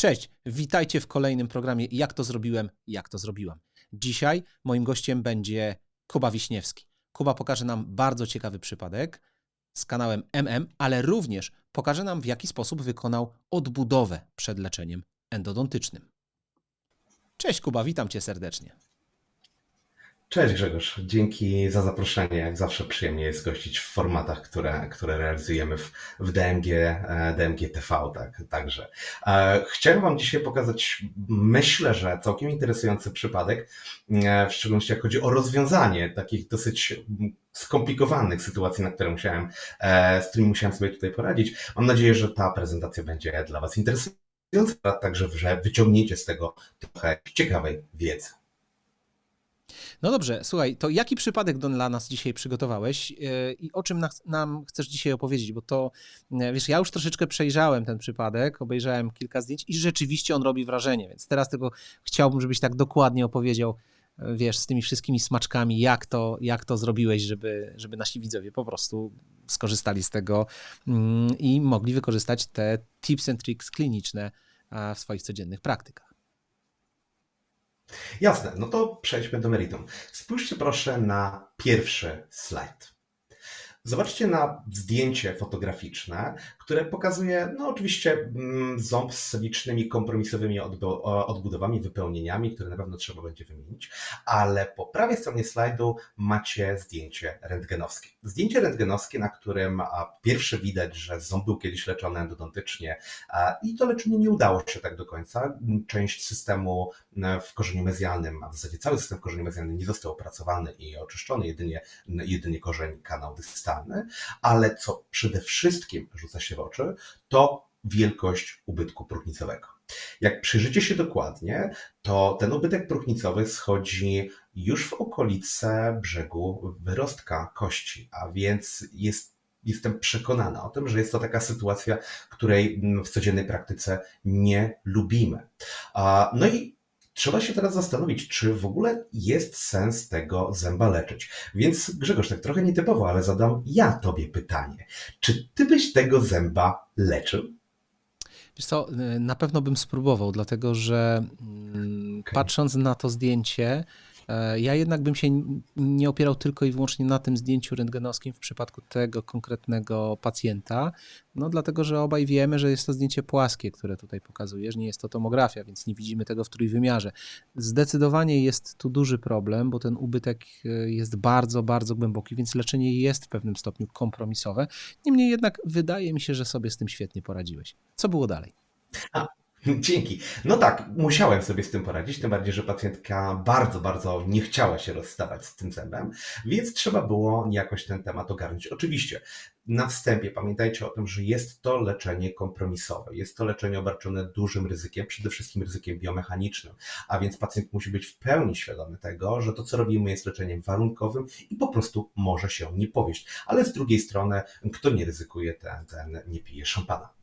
Cześć, witajcie w kolejnym programie Jak to zrobiłem, jak to zrobiłam. Dzisiaj moim gościem będzie Kuba Wiśniewski. Kuba pokaże nam bardzo ciekawy przypadek z kanałem MM, ale również pokaże nam w jaki sposób wykonał odbudowę przed leczeniem endodontycznym. Cześć Kuba, witam cię serdecznie. Cześć Grzegorz, dzięki za zaproszenie. Jak zawsze przyjemnie jest gościć w formatach, które, które realizujemy w, w DMG, e, DMG TV. Tak, także. E, chciałem Wam dzisiaj pokazać, myślę, że całkiem interesujący przypadek, e, w szczególności jak chodzi o rozwiązanie takich dosyć skomplikowanych sytuacji, na które musiałem, z którymi musiałem sobie tutaj poradzić. Mam nadzieję, że ta prezentacja będzie dla Was interesująca, także że wyciągniecie z tego trochę ciekawej wiedzy. No dobrze, słuchaj, to jaki przypadek dla nas dzisiaj przygotowałeś e, i o czym nam chcesz dzisiaj opowiedzieć? Bo to, e, wiesz, ja już troszeczkę przejrzałem ten przypadek, obejrzałem kilka zdjęć i rzeczywiście on robi wrażenie, więc teraz tylko chciałbym, żebyś tak dokładnie opowiedział, e, wiesz, z tymi wszystkimi smaczkami, jak to, jak to zrobiłeś, żeby, żeby nasi widzowie po prostu skorzystali z tego mm, i mogli wykorzystać te tips and tricks kliniczne w swoich codziennych praktykach. Jasne, no to przejdźmy do meritum. Spójrzcie proszę na pierwszy slajd. Zobaczcie na zdjęcie fotograficzne, które pokazuje, no oczywiście, mm, ząb z licznymi kompromisowymi odbudowami, wypełnieniami, które na pewno trzeba będzie wymienić, ale po prawej stronie slajdu macie zdjęcie rentgenowskie. Zdjęcie rentgenowskie, na którym pierwsze widać, że ząb był kiedyś leczony endodontycznie i to leczenie nie udało się tak do końca. Część systemu w korzeniu mezjalnym, a w zasadzie cały system w korzeniu mezjalnym nie został opracowany i oczyszczony, jedynie, jedynie korzeń kanał ale co przede wszystkim rzuca się w oczy, to wielkość ubytku próchnicowego. Jak przyjrzycie się dokładnie, to ten ubytek próchnicowy schodzi już w okolice brzegu wyrostka kości, a więc jest jestem przekonana o tym, że jest to taka sytuacja, której w codziennej praktyce nie lubimy. No i trzeba się teraz zastanowić, czy w ogóle jest sens tego zęba leczyć. Więc Grzegorz, tak trochę nietypowo, ale zadam ja tobie pytanie. Czy ty byś tego zęba leczył? Wiesz co, na pewno bym spróbował, dlatego że mm, okay. patrząc na to zdjęcie, ja jednak bym się nie opierał tylko i wyłącznie na tym zdjęciu rentgenowskim w przypadku tego konkretnego pacjenta, no dlatego, że obaj wiemy, że jest to zdjęcie płaskie, które tutaj pokazujesz, nie jest to tomografia, więc nie widzimy tego w trójwymiarze. Zdecydowanie jest tu duży problem, bo ten ubytek e, jest bardzo, bardzo głęboki, więc leczenie jest w pewnym stopniu kompromisowe. Niemniej jednak wydaje mi się, że sobie z tym świetnie poradziłeś. Co było dalej? A, Dzięki. No tak, musiałem sobie z tym poradzić, tym bardziej, że pacjentka bardzo, bardzo nie chciała się rozstawać z tym zębem, więc trzeba było jakoś ten temat ogarnąć. Oczywiście, na wstępie pamiętajcie o tym, że jest to leczenie kompromisowe, jest to leczenie obarczone dużym ryzykiem, przede wszystkim ryzykiem biomechanicznym, a więc pacjent musi być w pełni świadomy tego, że to, co robimy, jest leczeniem warunkowym i po prostu może się nie powieść. Ale z drugiej strony, kto nie ryzykuje, ten, ten nie pije szampana.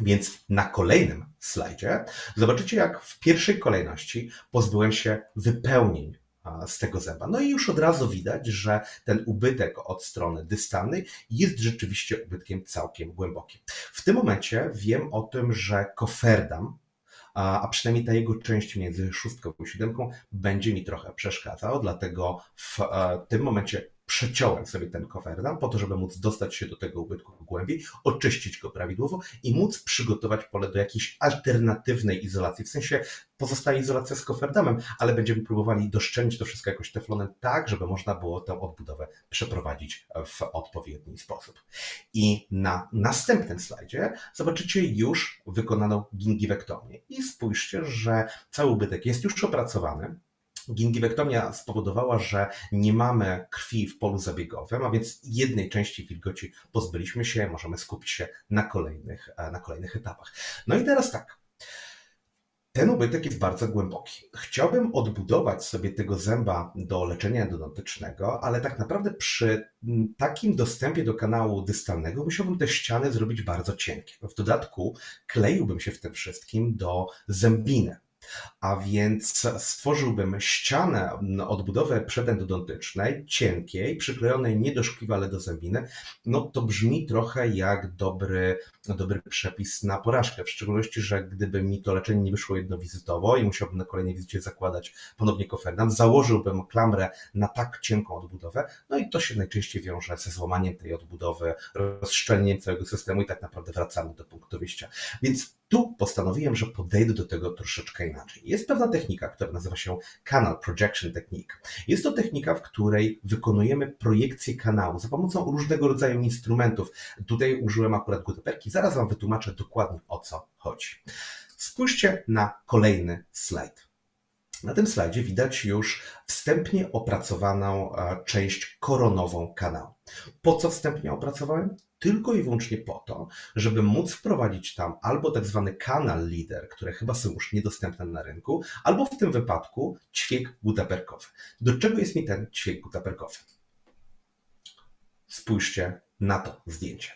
Więc na kolejnym slajdzie zobaczycie, jak w pierwszej kolejności pozbyłem się wypełnień z tego zęba. No i już od razu widać, że ten ubytek od strony dystalnej jest rzeczywiście ubytkiem całkiem głębokim. W tym momencie wiem o tym, że koferdam, a przynajmniej ta jego część między szóstką i siódemką będzie mi trochę przeszkadzał, dlatego w e, tym momencie przeciąłem sobie ten koferdam po to, żeby móc dostać się do tego ubytku głębiej, oczyścić go prawidłowo i móc przygotować pole do jakiejś alternatywnej izolacji. W sensie pozostaje izolacja z koferdamem, ale będziemy próbowali doszczędzić to wszystko jakoś teflonem tak, żeby można było tę odbudowę przeprowadzić w odpowiedni sposób. I na następnym slajdzie zobaczycie już wykonaną gingiwektomię. I spójrzcie, że cały ubytek jest już opracowany, Gingivektomia spowodowała, że nie mamy krwi w polu zabiegowym, a więc jednej części wilgoci pozbyliśmy się, możemy skupić się na kolejnych, e, na kolejnych etapach. No i teraz tak. Ten ubytek jest bardzo głęboki. Chciałbym odbudować sobie tego zęba do leczenia endodontycznego, ale tak naprawdę przy takim dostępie do kanału dystalnego musiałbym te ściany zrobić bardzo cienkie. W dodatku kleiłbym się w tym wszystkim do zębiny A więc stworzyłbym ścianę, m, odbudowę przedendodontycznej, cienkiej, przyklejonej nie do szkliwa, ale do zębiny. No to brzmi trochę jak dobry, dobry przepis na porażkę, w szczególności, że gdyby mi to leczenie nie wyszło jednowizytowo i musiałbym na kolejnej wizycie zakładać ponownie koferdam, założyłbym klamrę na tak cienką odbudowę, no i to się najczęściej wiąże ze złamaniem tej odbudowy, rozszczelnieniem całego systemu i tak naprawdę wracamy do punktu wyjścia. Więc tu postanowiłem, że podejdę do tego troszeczkę inaczej. Jest pewna technika, która nazywa się Canal Projection Technique. Jest to technika, w której wykonujemy projekcję kanału za pomocą różnego rodzaju instrumentów. Tutaj użyłem akurat guteperki, zaraz Wam wytłumaczę dokładnie o co chodzi. Spójrzcie na kolejny slajd. Na tym slajdzie widać już wstępnie opracowaną e, część koronową kanału. Po co wstępnie opracowałem? Tylko i wyłącznie po to, żeby móc wprowadzić tam albo tak zwany kanal leader, które chyba są już niedostępne na rynku, albo w tym wypadku ćwiek gutaperkowy. Do czego jest mi ten ćwiek gutaperkowy? Spójrzcie na to zdjęcie.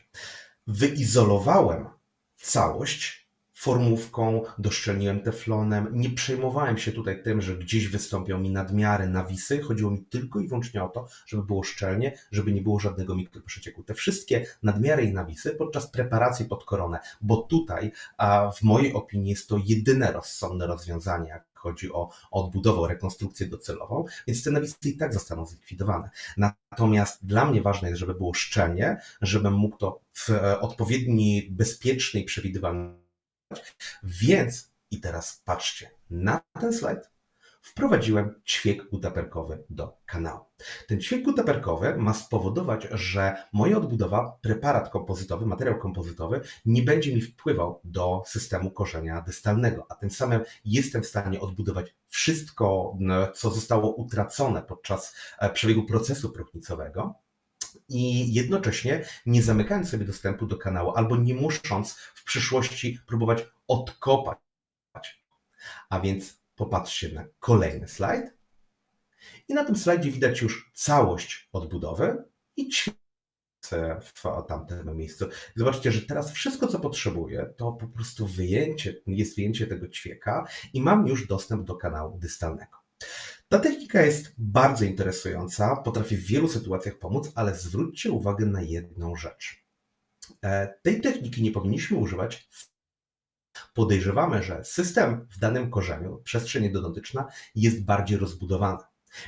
Wyizolowałem całość formówką, doszczelniłem teflonem. Nie przejmowałem się tutaj tym, że gdzieś wystąpią mi nadmiary, nawisy. Chodziło mi tylko i wyłącznie o to, żeby było szczelnie, żeby nie było żadnego mikroprzecieku. Te wszystkie nadmiary i nawisy podczas preparacji pod koronę, bo tutaj a w mojej opinii jest to jedyne rozsądne rozwiązanie, chodzi o odbudowę, o rekonstrukcję docelową, więc te nawisy i tak zostaną zlikwidowane. Natomiast dla mnie ważne jest, żeby było szczelnie, żebym mógł to w e, odpowiedni, bezpieczny i przewidywalny więc, i teraz patrzcie na ten slajd, wprowadziłem ćwiek gutaperkowy do kanału. Ten ćwiek gutaperkowy ma spowodować, że moja odbudowa, preparat kompozytowy, materiał kompozytowy nie będzie mi wpływał do systemu korzenia dystalnego, a tym samym jestem w stanie odbudować wszystko, co zostało utracone podczas e, przebiegu procesu próchnicowego, i jednocześnie nie zamykając sobie dostępu do kanału, albo nie musząc w przyszłości próbować odkopać. A więc popatrzcie na kolejny slajd. I na tym slajdzie widać już całość odbudowy i ćwiczenie w tamtym miejscu. Zobaczcie, że teraz wszystko, co potrzebuję, to po prostu wyjęcie, jest wyjęcie tego ćwieka i mam już dostęp do kanału dystalnego. Ta technika jest bardzo interesująca, potrafi w wielu sytuacjach pomóc, ale zwróćcie uwagę na jedną rzecz. E, tej techniki nie powinniśmy używać. Podejrzewamy, że system w danym korzeniu, przestrzeń endodontyczna, jest bardziej rozbudowany.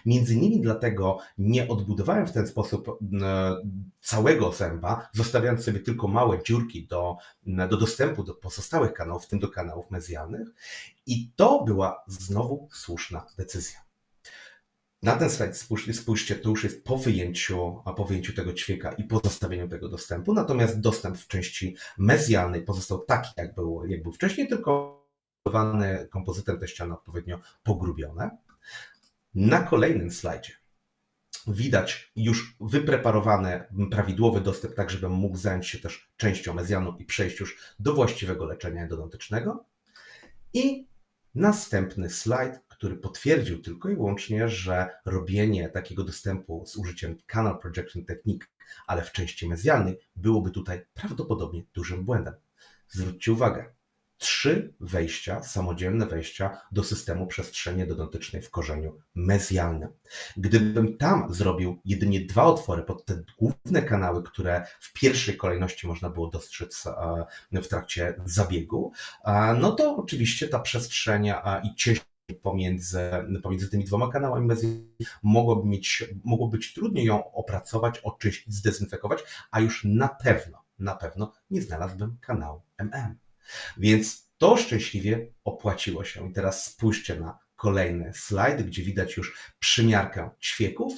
Między innymi dlatego nie odbudowałem w ten sposób e, całego zęba, zostawiając sobie tylko małe dziurki do, do dostępu do pozostałych kanałów, w tym do kanałów mezjalnych. I to była znowu słuszna decyzja. Na ten slajd spójrzcie, spójrzcie, to już jest po wyjęciu, po wyjęciu tego ćwieka i pozostawieniu tego dostępu, natomiast dostęp w części mezjalnej pozostał taki, jak był, jak był wcześniej, tylko kompozytem te ściany odpowiednio pogrubione. Na kolejnym slajdzie widać już wypreparowany prawidłowy dostęp, tak żebym mógł zająć się też częścią mezjalną i przejść już do właściwego leczenia endodontycznego. I następny slajd, który potwierdził tylko i wyłącznie, że robienie takiego dostępu z użyciem Canal Projection Technique, ale w części mezjalnej, byłoby tutaj prawdopodobnie dużym błędem. Zwróćcie uwagę, trzy wejścia, samodzielne wejścia do systemu przestrzeni endodontycznej w korzeniu mezjalnym. Gdybym tam zrobił jedynie dwa otwory pod te główne kanały, które w pierwszej kolejności można było dostrzec e, w trakcie zabiegu, no to oczywiście ta przestrzeń i cień pomiędzy, pomiędzy tymi dwoma kanałami mogłoby, mieć, być trudniej ją opracować, oczyścić, zdezynfekować, a już na pewno, na pewno nie znalazłbym kanału MM. Więc to szczęśliwie opłaciło się. I teraz spójrzcie na kolejny slajd, gdzie widać już przymiarkę ćwieków.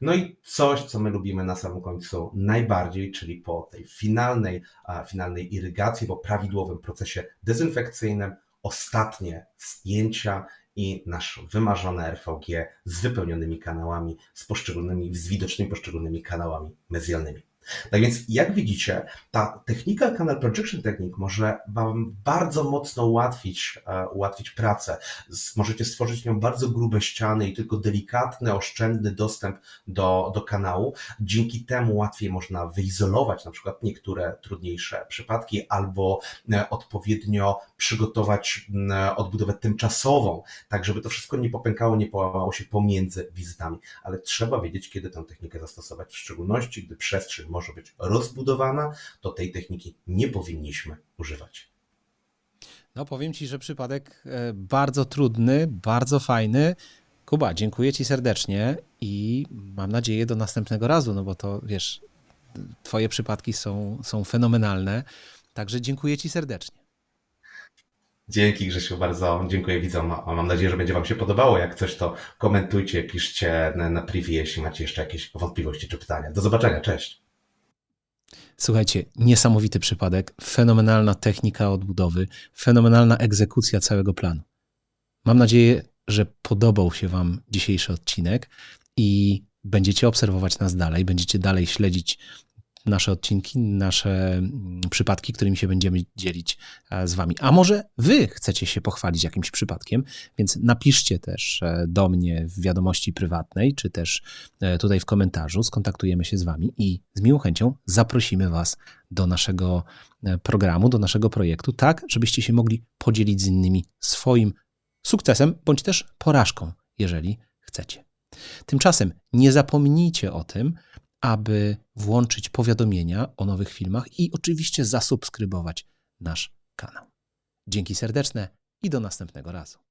No i coś, co my lubimy na samym końcu najbardziej, czyli po tej finalnej, finalnej irygacji, po prawidłowym procesie dezynfekcyjnym, ostatnie zdjęcia i nasz wymarzone RVG z wypełnionymi kanałami, z poszczególnymi, z widocznymi poszczególnymi kanałami mezjalnymi. Tak więc, jak widzicie, ta technika Canal Projection Technique może Wam bardzo mocno ułatwić, e, ułatwić pracę. Możecie stworzyć nią bardzo grube ściany i tylko delikatny, oszczędny dostęp do, do kanału. Dzięki temu łatwiej można wyizolować na przykład niektóre trudniejsze przypadki albo e, odpowiednio przygotować m, odbudowę tymczasową, tak żeby to wszystko nie popękało, nie połamało się pomiędzy wizytami. Ale trzeba wiedzieć, kiedy tę technikę zastosować, w szczególności gdy przestrzeń może być rozbudowana, to tej techniki nie powinniśmy używać. No powiem Ci, że przypadek e, bardzo trudny, bardzo fajny. Kuba, dziękuję Ci serdecznie i mam nadzieję do następnego razu, no bo to wiesz, Twoje przypadki są, są fenomenalne. Także dziękuję Ci serdecznie. Dzięki Grzesiu, bardzo dziękuję widzom. Mam nadzieję, że będzie Wam się podobało. Jak coś, to komentujcie, piszcie na, na privie, jeśli macie jeszcze jakieś wątpliwości czy pytania. Do zobaczenia, cześć. Słuchajcie, niesamowity przypadek, fenomenalna technika odbudowy, fenomenalna egzekucja całego planu. Mam nadzieję, że podobał się Wam dzisiejszy odcinek i będziecie obserwować nas dalej, będziecie dalej śledzić nasze odcinki, nasze mm, przypadki, którymi się będziemy dzielić e, z Wami. A może Wy chcecie się pochwalić jakimś przypadkiem, więc napiszcie też e, do mnie w wiadomości prywatnej, czy też e, tutaj w komentarzu, skontaktujemy się z Wami i z miłą chęcią zaprosimy Was do naszego programu, do naszego projektu, tak, żebyście się mogli podzielić z innymi swoim sukcesem bądź też porażką, jeżeli chcecie. Tymczasem nie zapomnijcie o tym, aby włączyć powiadomienia o nowych filmach i oczywiście zasubskrybować nasz kanał. Dzięki serdeczne i do następnego razu.